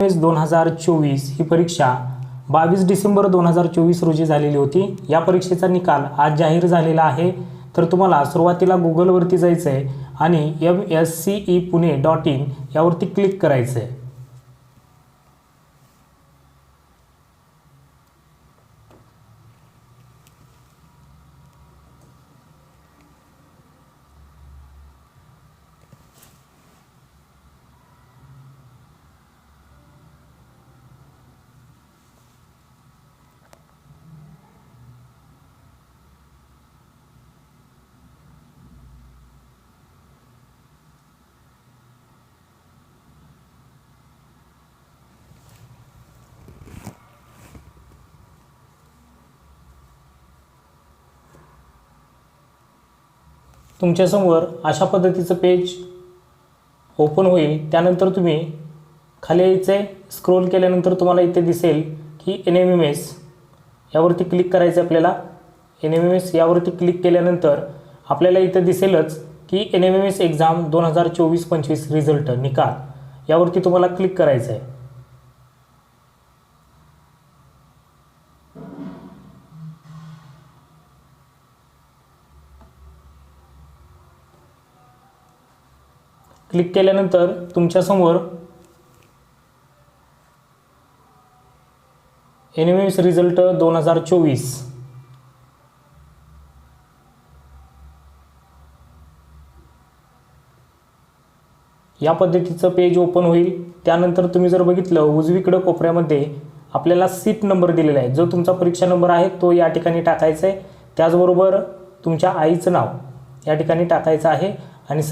दोन हजार चोवीस ही परीक्षा बावीस डिसेंबर दोन हजार चोवीस रोजी झालेली होती. या परीक्षेचा निकाल आज जाहीर झालेला आहे. तर तुम्हाला सुरुवातीला गुगलवरती जायचं आहे आणि M S C E Pune dot in यावरती क्लिक करायचं आहे तुमच्यासमोर अशा पद्धतीचं पेज ओपन होईल. त्यानंतर तुम्ही खाली यायचे स्क्रोल केल्यानंतर तुम्हाला इथे दिसेल की एन एम एम एस यावरती क्लिक करायचं आहे आपल्याला. एन एम एम एस यावरती क्लिक केल्यानंतर आपल्याला इथं दिसेलच की N M M S exam दोन हजार चोवीस पंचवीस रिझल्ट निकाल. यावरती तुम्हाला क्लिक करायचं आहे क्लिक केल्यानंतर तुमच्यासमोर एन एम एस रिझल्ट दोन हजार चोवीस. या पद्धतीचं पेज ओपन होईल. त्यानंतर तुम्ही जर बघितलं उजवीकडं कोपऱ्यामध्ये आपल्याला सीट नंबर दिलेला आहे. जो तुमचा परीक्षा नंबर आहे तो या ठिकाणी टाकायचा आहे. त्याचबरोबर तुमच्या आईचं नाव या ठिकाणी टाकायचं आहे. आणि सर